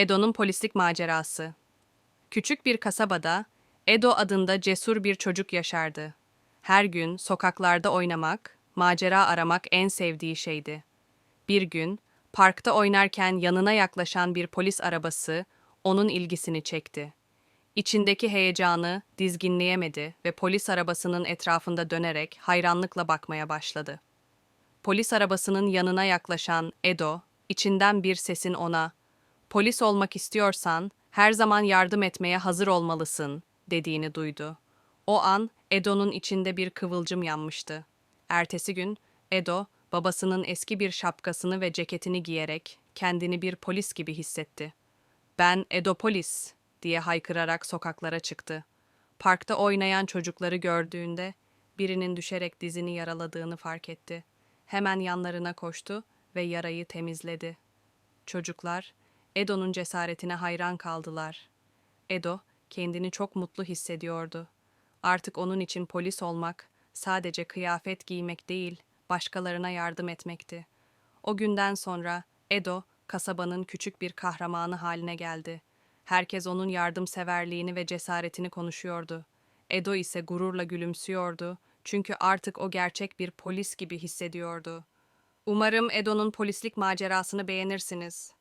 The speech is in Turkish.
Edo'nun polislik macerası. Küçük bir kasabada Edo adında cesur bir çocuk yaşardı. Her gün sokaklarda oynamak, macera aramak en sevdiği şeydi. Bir gün parkta oynarken yanına yaklaşan bir polis arabası onun ilgisini çekti. İçindeki heyecanı dizginleyemedi ve polis arabasının etrafında dönerek hayranlıkla bakmaya başladı. Polis arabasının yanına yaklaşan Edo, içinden bir sesin ona "Polis olmak istiyorsan her zaman yardım etmeye hazır olmalısın." dediğini duydu. O an Edo'nun içinde bir kıvılcım yanmıştı. Ertesi gün Edo babasının eski bir şapkasını ve ceketini giyerek kendini bir polis gibi hissetti. "Ben Edo polis." diye haykırarak sokaklara çıktı. Parkta oynayan çocukları gördüğünde birinin düşerek dizini yaraladığını fark etti. Hemen yanlarına koştu ve yarayı temizledi. Çocuklar Edo'nun cesaretine hayran kaldılar. Edo kendini çok mutlu hissediyordu. Artık onun için polis olmak sadece kıyafet giymek değil, başkalarına yardım etmekti. O günden sonra Edo kasabanın küçük bir kahramanı haline geldi. Herkes onun yardımseverliğini ve cesaretini konuşuyordu. Edo ise gururla gülümsüyordu çünkü artık o gerçek bir polis gibi hissediyordu. Umarım Edo'nun polislik macerasını beğenirsiniz.